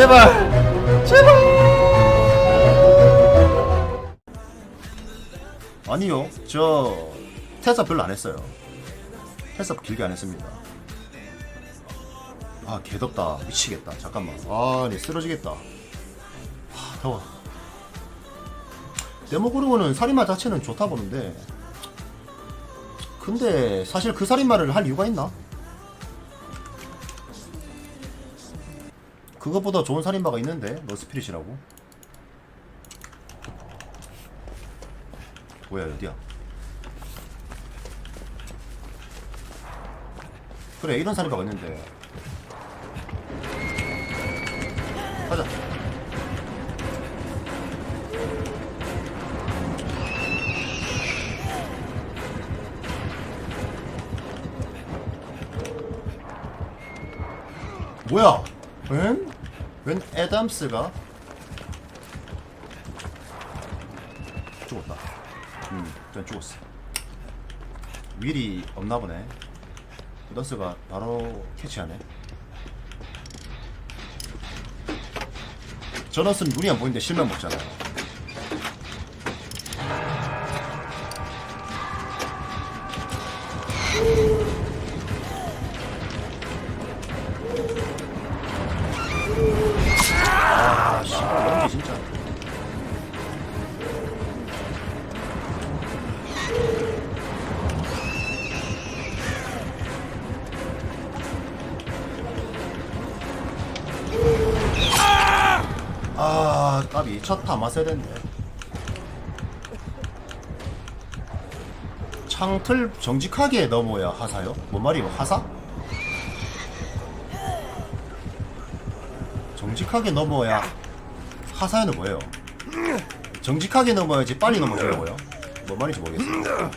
제발. 제발. 아니요 저 테스업 별로 안 했어요. 테스업 길게 안 했습니다. 아 개덥다. 미치겠다. 잠깐만. 아니 쓰러지겠다. 아 더워. 데모그루는 살인마 자체는 좋다 보는데 근데 사실 그 살인마를 할 이유가 있나? 그것보다 좋은 살인마가 있는데 러스피릿이라고. 뭐야 어디야? 그래 이런 살인마가 있는데. 가자. 뭐야 웬? 웬 애담스가 죽었다. 음, 전 죽었어. 윌이 없나 보네. 너스가 바로 캐치하네. 저너스는 눈이 안 보이는데 실명 먹잖아요 아 까비 첫타 맞아야 되는데 창틀 정직하게 넘어야 하사요? 뭔 말이에요 하사? 정직하게 넘어야 하사는 뭐예요? 정직하게 넘어야지 빨리 넘어지려고요? 뭔 말인지 모르겠어요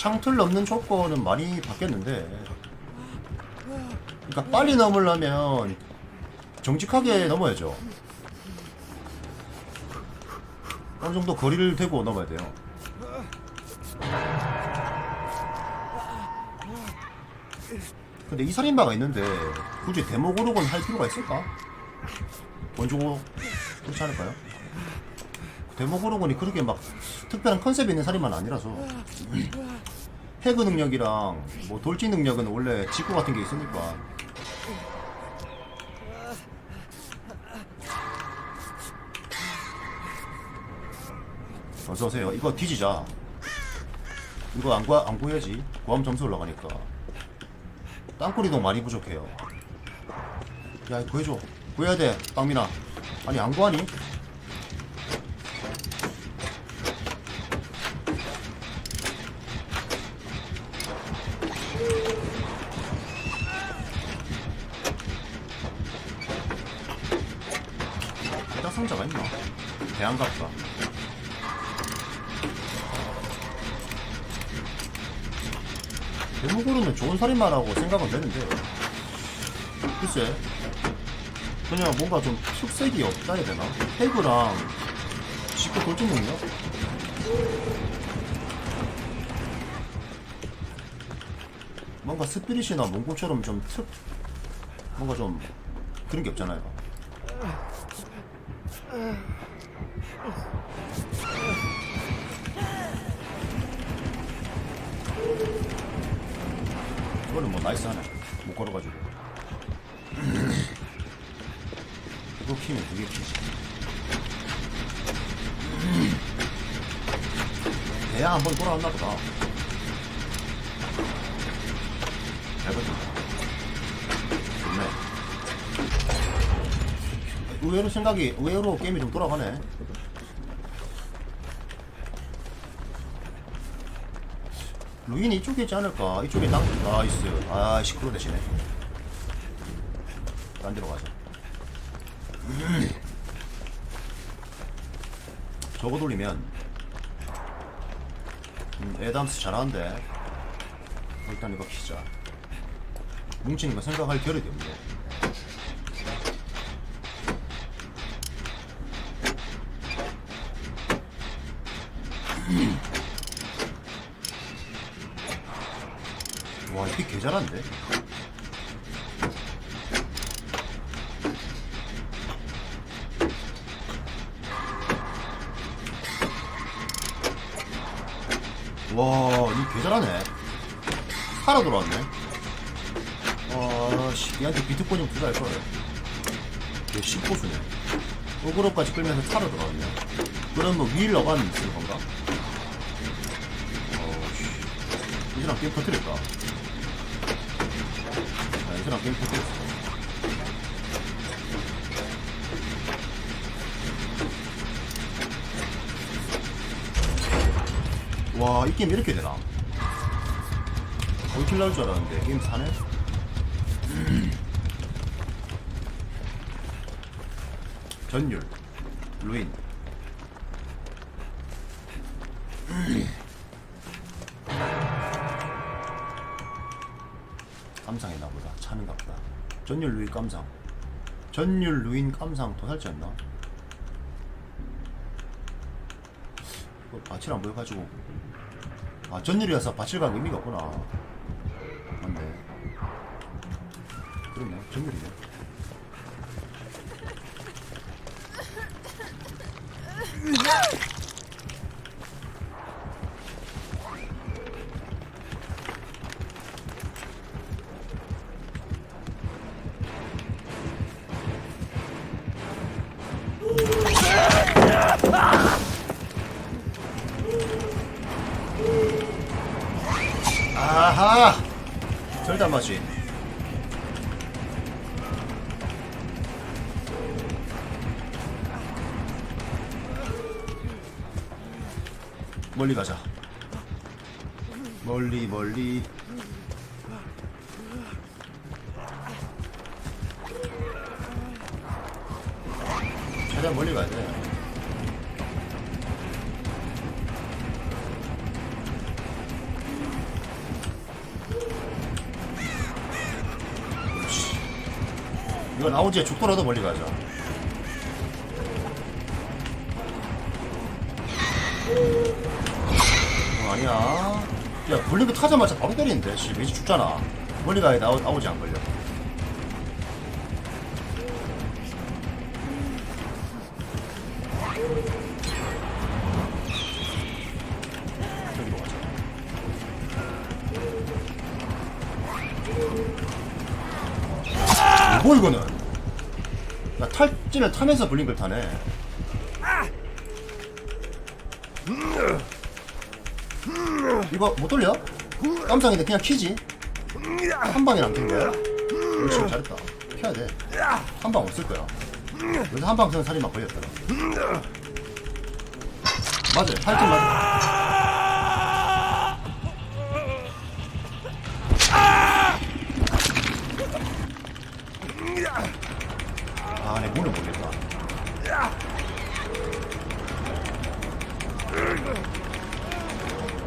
창틀 넘는 조건은 많이 바뀌었는데 그러니까 빨리 넘으려면 정직하게 넘어야죠 어느 정도 거리를 대고 넘어야 돼요 근데 이 살인마가 있는데 굳이 데모고르곤 할 필요가 있을까? 원조고 그렇지 않을까요? 데모고르곤이 그렇게 막 특별한 컨셉이 있는 살인마는 아니라서 해그 능력이랑 뭐 돌진 능력은 원래 직구 같은 게 있으니까 어서 오세요. 이거 뒤지자. 이거 안 구하 안 구해야지. 구하면 점수 올라가니까. 땅굴이동 많이 부족해요. 야 구해줘. 구해야 돼. 빵민아. 아니 안 구하니? 해당 상자가 있나? 대 안갑다. 대목으로는 좋은 살인마라고 생각은 되는데 글쎄 그냥 뭔가 좀 특색이 없다 해야 되나? 해그랑 직구 돌진 능력? 뭔가 스피릿이나 몽골처럼 좀 특, 뭔가 좀 그런 게 없잖아요. 이거는 뭐 나이스 하네. 못 걸어가지고. 이거 키면 되게 키지. 대야 한 번 돌아왔나 보다. 잘 버틴다. 좋네. 의외로 생각이, 의외로 게임이 좀 돌아가네. 루인이 이쪽에 있지 않을까? 이쪽에 땅, 나이스. 아, 시끄러 대시네. 딴 데로 가자. 저거 돌리면, 음, 애담스 잘하는데. 일단 이거 키자 뭉치는 거 생각할 겨를이 없네 잘한데? 와, 이 개 잘하네. 하나 돌아왔네. 와, 씨, 얘한테 비트코인 좀 투자할 거야. 얘 10고수네. 오그로까지 끌면서 차로 들어왔네. 그럼 뭐 위일 러간 쓰는 건가? 어우, 씨. 이 사람 게임 터뜨렸다. 아, 이 사람 게임 터뜨렸어. 와, 이 게임 이렇게 되나? 올킬 나올 줄 알았는데, 게임 사네? 전율, 루인. 보다. 전율 루인 깜상. 전율 루인 깜상 더 살지 않나? 이거 밭을 안 보여가지고. 아, 전율이어서 밭을 간 의미가 없구나. 맞네. 그러네. 전율이네. 아하! 절대 안 맞지. 멀리 가자. 멀리 멀리. 최대한 멀리 가야 돼. 이거 나오지 죽더라도 멀리 가자. 어, 아니야. 야, 블링크 타자마자 바로 때리는데. 씨, 매지 죽잖아. 멀리 가야 나오, 나오지 안 걸려. 뭐 이거는? 야, 탈진을 타면서 블링크를 타네. 이거 못 돌려? 깜짝인데 그냥 키지? 한 방에 남긴 거야? 그렇지 잘했다 켜야 돼한 방 없을 거야 여기서 한방 살이 막 걸렸더라 맞아요 팔뚝 맞아 아 내 문을 모르겠다.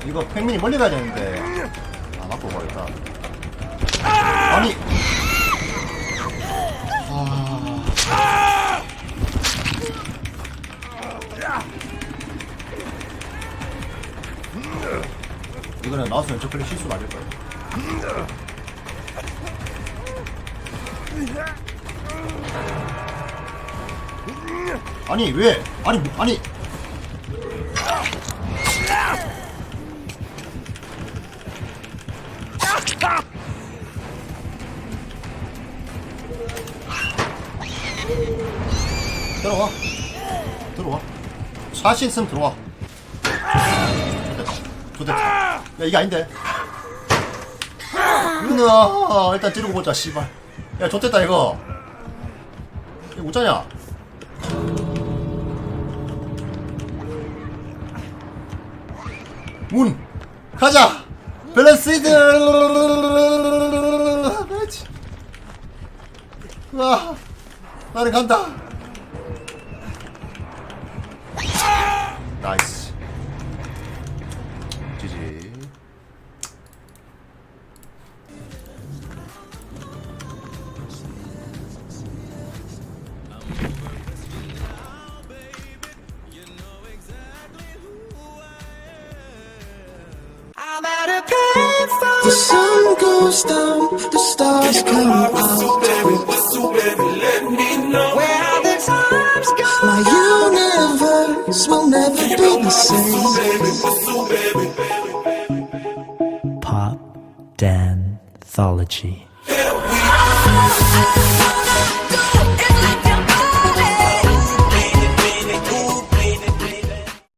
이거 팽민이 멀리 가야 되는데. 아 맞고 버렸다. 아니! 아. 이거는 마우스 왼쪽 클릭 실수 맞을 거예요 아니 왜? 아니 뭐- 아니. 들어와. 들어와. 자신 있으면 들어와. 좋됐다. 야 이게 아닌데. 으아 일단 찌르고 보자 씨발 야 좋됐다 이거. 이거 어쩌냐? 문 가자! 밸런스이드! 와 나는 간다. 나이스 down, the stars come out.